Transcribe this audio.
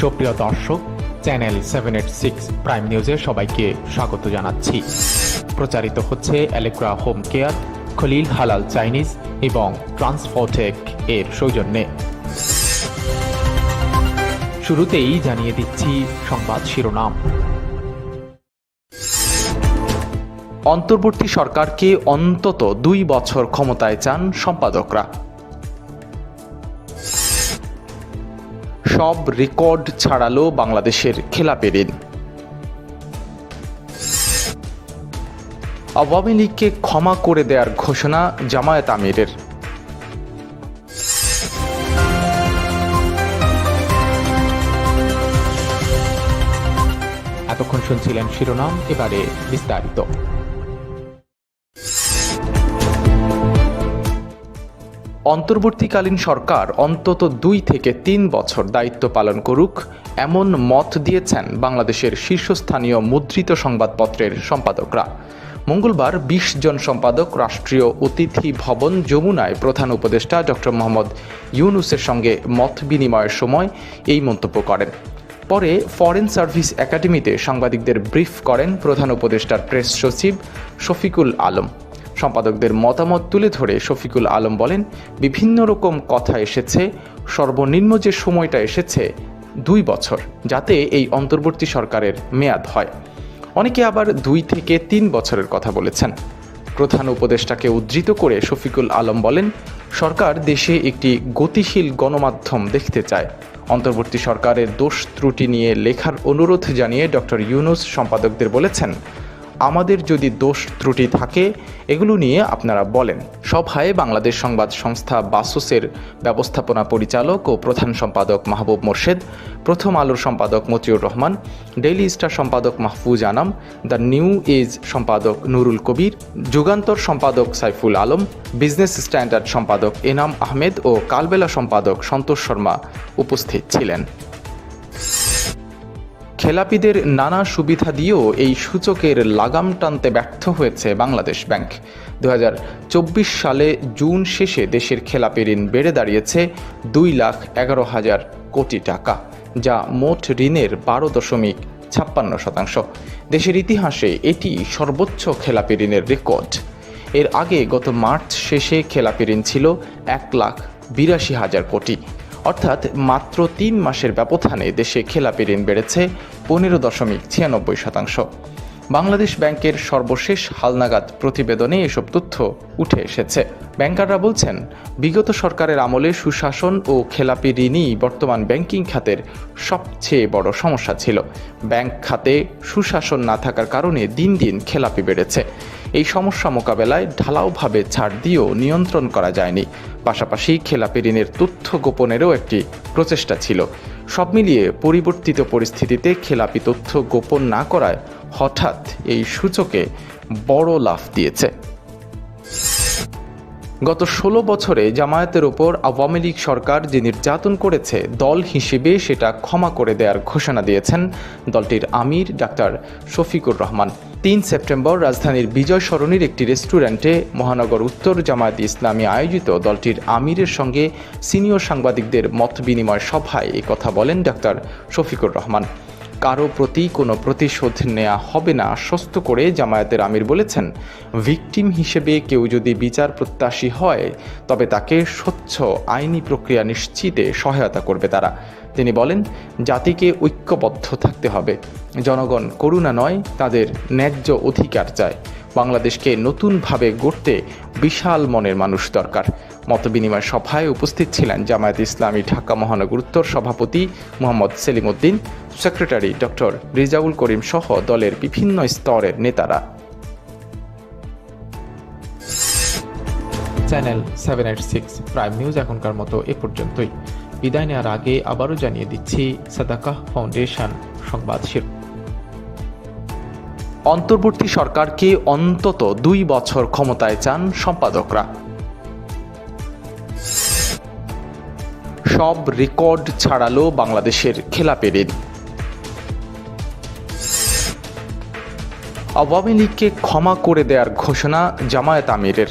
সুপ্রিয় দর্শক, channel seven eight six prime নিউজে সবাইকে স্বাগত জানাচ্ছি। প্রচারিত হচ্ছে অ্যালেক্রা হোম কেয়ার খলিল হালাল চাইনিজ এবং ট্রান্সফোটেক এর সৌজন্যে। শুরুতেই জানিয়ে দিচ্ছি সংবাদ শিরোনাম। অন্তর্বর্তী সরকারকে অন্তত দুই বছর ক্ষমতায় চান সম্পাদকরা। সব রেকর্ড ছাড়ালো বাংলাদেশের খেলাপি ঋণ আওয়ামী লীগকে ক্ষমা করে দেওয়ার ঘোষণা জামায়াত আমিরের। এতক্ষণ শুনছিলেন শিরোনাম, এবারে বিস্তারিত। অন্তর্বর্তীকালীন সরকার অন্তত দুই থেকে তিন বছর দায়িত্ব পালন করুক, এমন মত দিয়েছেন বাংলাদেশের শীর্ষস্থানীয় মুদ্রিত সংবাদপত্রের সম্পাদকরা। মঙ্গলবার ২০ জন সম্পাদক, রাষ্ট্রীয় অতিথি ভবন যমুনায় প্রধান উপদেষ্টা ডক্টর মোহাম্মদ ইউনুসের সঙ্গে মত বিনিময়ের সময় এই মন্তব্য করেন। পরে ফরেন সার্ভিস একাডেমিতে সাংবাদিকদের ব্রিফ করেন প্রধান উপদেষ্টার প্রেস সচিব শফিকুল আলম। সম্পাদকদের মতামত তুলে ধরে শফিকুল আলম বলেন, বিভিন্ন রকম কথা এসেছে, সর্বনিম্ন যে সময়টা এসেছে, দুই বছর, যাতে এই অন্তর্বর্তী সরকারের মেয়াদ হয়। অনেকে আবার দুই থেকে তিন বছরের কথা বলেছেন। প্রধান উপদেষ্টাকে উদ্ধৃত করে শফিকুল আলম বলেন, সরকার দেশে একটি গতিশীল গণমাধ্যম দেখতে চায়। অন্তর্বর্তী সরকারের দোষ ত্রুটি নিয়ে লেখার অনুরোধ জানিয়ে ডক্টর ইউনুস সম্পাদকদের বলেছেন আমাদের যদি দোষ ত্রুটি থাকে, এগুলো নিয়ে আপনারা বলেন। সভায় বাংলাদেশ সংবাদ সংস্থা বাসুসের ব্যবস্থাপনা পরিচালক ও প্রধান সম্পাদক মাহবুব মোর্শেদ, প্রথম আলোর সম্পাদক মতিউর রহমান, ডেইলি স্টার সম্পাদক Mahfuz Anam, the New Age সম্পাদক নুরুল কবির, যুগান্তর সম্পাদক সাইফুল আলম, বিজনেস স্ট্যান্ডার্ড সম্পাদক এনাম আহমেদ ও কালবেলা সম্পাদক সন্তোষ শর্মা উপস্থিত ছিলেন। খেলাপিদের নানা সুবিধা দিয়েও এই সূচকের লাগাম টানতে ব্যর্থ হয়েছে বাংলাদেশ ব্যাংক। দু হাজার চব্বিশ সালে জুন শেষে দেশের খেলাপি ঋণ বেড়ে দাঁড়িয়েছে দুই লাখ এগারো হাজার কোটি টাকা, যা মোট ঋণের বারো দশমিক ছাপ্পান্ন শতাংশ। দেশের ইতিহাসে এটি সর্বোচ্চ খেলাপি ঋণের রেকর্ড। এর আগে গত মার্চ শেষে খেলাপি ঋণ ছিল এক লাখ বিরাশি হাজার কোটি। অর্থাৎ মাত্র তিন মাসের ব্যবধানে দেশে খেলাপি ঋণ বেড়েছে পনেরো দশমিক ছিয়ানব্বই শতাংশ। বাংলাদেশ ব্যাংকের সর্বশেষ হালনাগাদ প্রতিবেদনে এসব তথ্য উঠে এসেছে। ব্যাংকাররা বলছেন, বিগত সরকারের আমলে সুশাসন ও খেলাপি ঋণই বর্তমান ব্যাংকিং খাতের সবচেয়ে বড় সমস্যা ছিল। ব্যাংক খাতে সুশাসন না থাকার কারণে দিন দিন খেলাপি বেড়েছে। এই সমস্যা মোকাবেলায় ঢালাওভাবে ছাড় দিয়েও নিয়ন্ত্রণ করা যায়নি। পাশাপাশি খেলাপি ঋণের তথ্য গোপনেরও একটি প্রচেষ্টা ছিল। সব মিলিয়ে পরিবর্তিত পরিস্থিতিতে খেলাপি তথ্য গোপন না করায় হঠাৎ এই সূচকে বড় লাভ দিয়েছে। গত ষোলো বছরে জামায়াতের ওপর আওয়ামী লীগ সরকার যে নির্যাতন করেছে, দল হিসেবে সেটা ক্ষমা করে দেওয়ার ঘোষণা দিয়েছেন দলটির আমির ডাক্তার শফিকুর রহমান। তিন সেপ্টেম্বর রাজধানীর বিজয় সরণির একটি রেস্টুরেন্টে মহানগর উত্তর জামায়াত ইসলামী আয়োজিত দলটির আমিরের সঙ্গে সিনিয়র সাংবাদিকদের মত বিনিময় সভায় কথা বলেন ডাক্তার শফিকুর রহমান। কারও প্রতি কোনো প্রতিশোধ নেওয়া হবে না, আশ্বস্ত করে জামায়াতের আমির বলেছেন। ভিকটিম হিসেবে কেউ যদি বিচার প্রত্যাশী হয়, তবে তাকে স্বচ্ছ আইনি প্রক্রিয়া নিশ্চিতে সহায়তা করবে তারা। তিনি বলেন, জাতিকে ঐক্যবদ্ধ থাকতে হবে। জনগণ করুণা নয়, তাদের ন্যায্য অধিকার চায়। বাংলাদেশকে নতুনভাবে গড়তে বিশাল মনের মানুষ দরকার। মতবিনিময় সভায় উপস্থিত ছিলেন জামায়াত ইসলামী ঢাকা মহানগর উত্তর সভাপতি মোহাম্মদ সেলিম উদ্দিন সেক্রেটারি ডক্টর রিজাউল করিম সহ দলের বিভিন্ন স্তরের নেতারা। Channel seven eight six prime news এখনকার মতো এ পর্যন্তই। বিদায় নেওয়ার আগে আবারও জানিয়ে দিচ্ছি সাদাকাহ ফাউন্ডেশন সংবাদ শির অন্তর্বর্তী সরকারকে অন্তত দুই বছর ক্ষমতায় চান সম্পাদকরা। সব রেকর্ড ছাড়ালো বাংলাদেশের খেলা ঋণ আওয়ামী লীগকে ক্ষমা করে দেওয়ার ঘোষণা জামায়াত আমিরের।